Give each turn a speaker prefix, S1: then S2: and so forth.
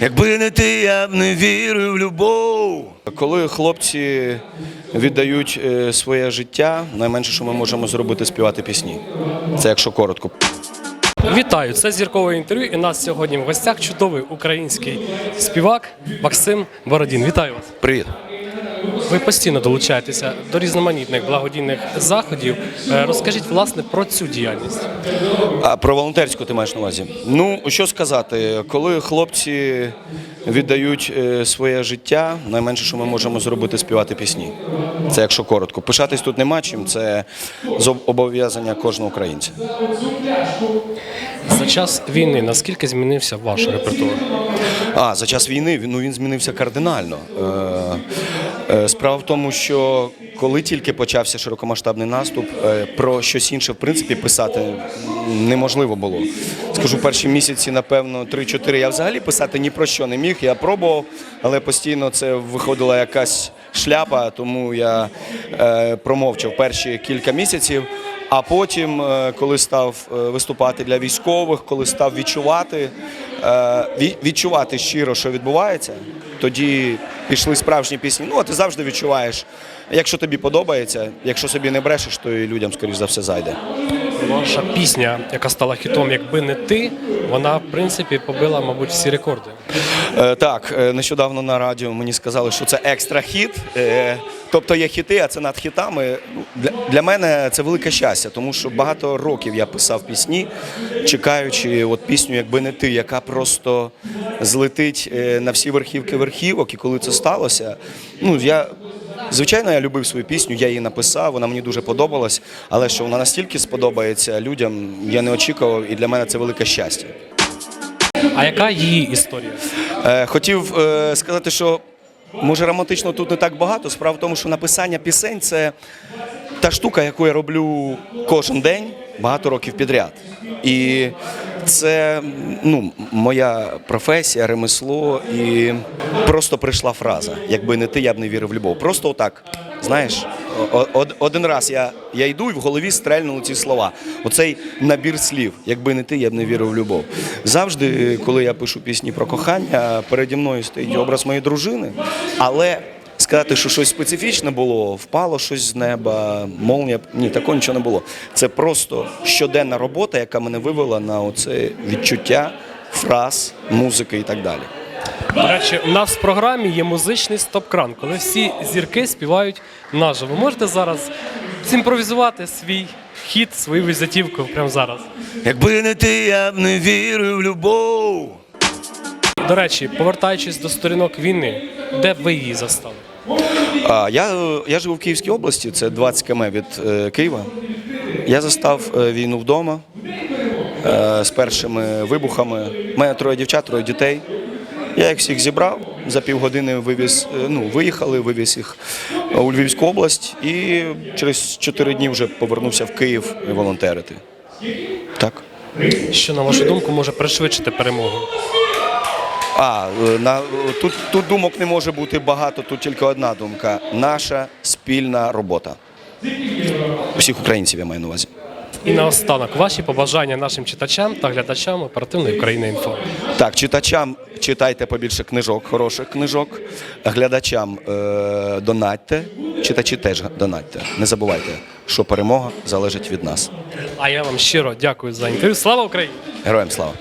S1: Якби не ти, я б не вірив в любов. Коли хлопці віддають е, своє життя, найменше, що ми можемо зробити, співати пісні. Це якщо коротко.
S2: Вітаю! Це зіркове інтерв'ю. І нас сьогодні в гостях чудовий український співак Максим Бородін. Вітаю вас!
S1: Привіт.
S2: Ви постійно долучаєтеся до різноманітних благодійних заходів. Е, Розкажіть власне про цю діяльність.
S1: А про волонтерську ти маєш на увазі? Ну, що сказати, коли хлопці віддають е, своє життя, найменше, що ми можемо зробити, співати пісні. Це якщо коротко. Пишатись тут нема чим, це зобов'язання кожного українця.
S2: За час війни наскільки змінився ваш репертуар?
S1: А, за час війни він- ну, він змінився кардинально. Е, Справа в тому, що коли тільки почався широкомасштабний наступ, е, про щось інше в принципі писати неможливо було. Скажу, перші місяці, напевно, 3-4 я взагалі писати ні про що не міг. Я пробував, але постійно це виходила якась шляпа, тому я е, промовчав перші кілька місяців. А потім, е, коли став е, виступати для військових, коли став відчувати, е, відчувати щиро, що відбувається, тоді пішли справжні пісні. Ну, а ти завжди відчуваєш, якщо тобі подобається, якщо собі не брешеш, то і людям, скоріш за все, зайде.
S2: Ваша пісня, яка стала хітом, якби не ти, вона в принципі побила, мабуть, всі рекорди.
S1: Е, так, е, нещодавно на радіо мені сказали, що це екстра хіт. Е, тобто є хіти, а це над хітами. Ну, Для, для мене це велике щастя, тому що багато років я писав пісні, чекаючи от пісню, якби не ти, яка просто злетить на всі верхівки верхівок. І коли це сталося, ну я. Звичайно, я любив свою пісню, я її написав, вона мені дуже подобалась, але що вона настільки сподобається людям, я не очікував, і для мене це велике щастя.
S2: А яка її історія?
S1: Е, Хотів е, сказати, що може романтично тут не так багато. Справа в тому, що написання пісень це та штука, яку я роблю кожен день багато років підряд. І це ну, моя професія, ремесло, і просто прийшла фраза. Якби не ти, я б не вірив в любов. Просто отак. Знаєш, один раз я, я йду і в голові стрельнули ці слова. Оцей набір слів. Якби не ти, я б не вірив в любов. Завжди, коли я пишу пісні про кохання, переді мною стоїть образ моєї дружини. Але сказати, що щось специфічне було, впало щось з неба, молнія. Ні, такого нічого не було. Це просто щоденна робота, яка мене вивела на оце відчуття фраз, музики і так далі.
S2: До речі, у нас в програмі є музичний стоп-кран, коли всі зірки співають наживо. Можете зараз зімпровізувати свій хіт, свою візитівку прямо зараз.
S1: Якби не ти, я б не вірив в любов.
S2: До речі, повертаючись до сторінок війни, де б ви її застали?
S1: Я, я живу в Київській області, це 20 км від е, Києва. Я застав е, війну вдома е, з першими вибухами. У мене троє дівчат, троє дітей. Я їх всіх зібрав, за півгодини вивіз, ну, виїхали, вивіз їх у Львівську область і через 4 дні вже повернувся в Київ волонтерити. Так.
S2: Що, на вашу думку, може пришвидшити перемогу?
S1: А, е, на, е, тут, тут думок не може бути багато, тут тільки одна думка. Наша спільна робота. Всіх українців я маю на увазі.
S2: І наостанок, ваші побажання нашим читачам та глядачам оперативної України інфо.
S1: Так, читачам читайте побільше книжок, хороших книжок. Глядачам е, донатьте, читачі теж донатьте. Не забувайте, що перемога залежить від нас.
S2: А я вам щиро дякую за інтерв'ю. Слава Україні!
S1: Героям слава!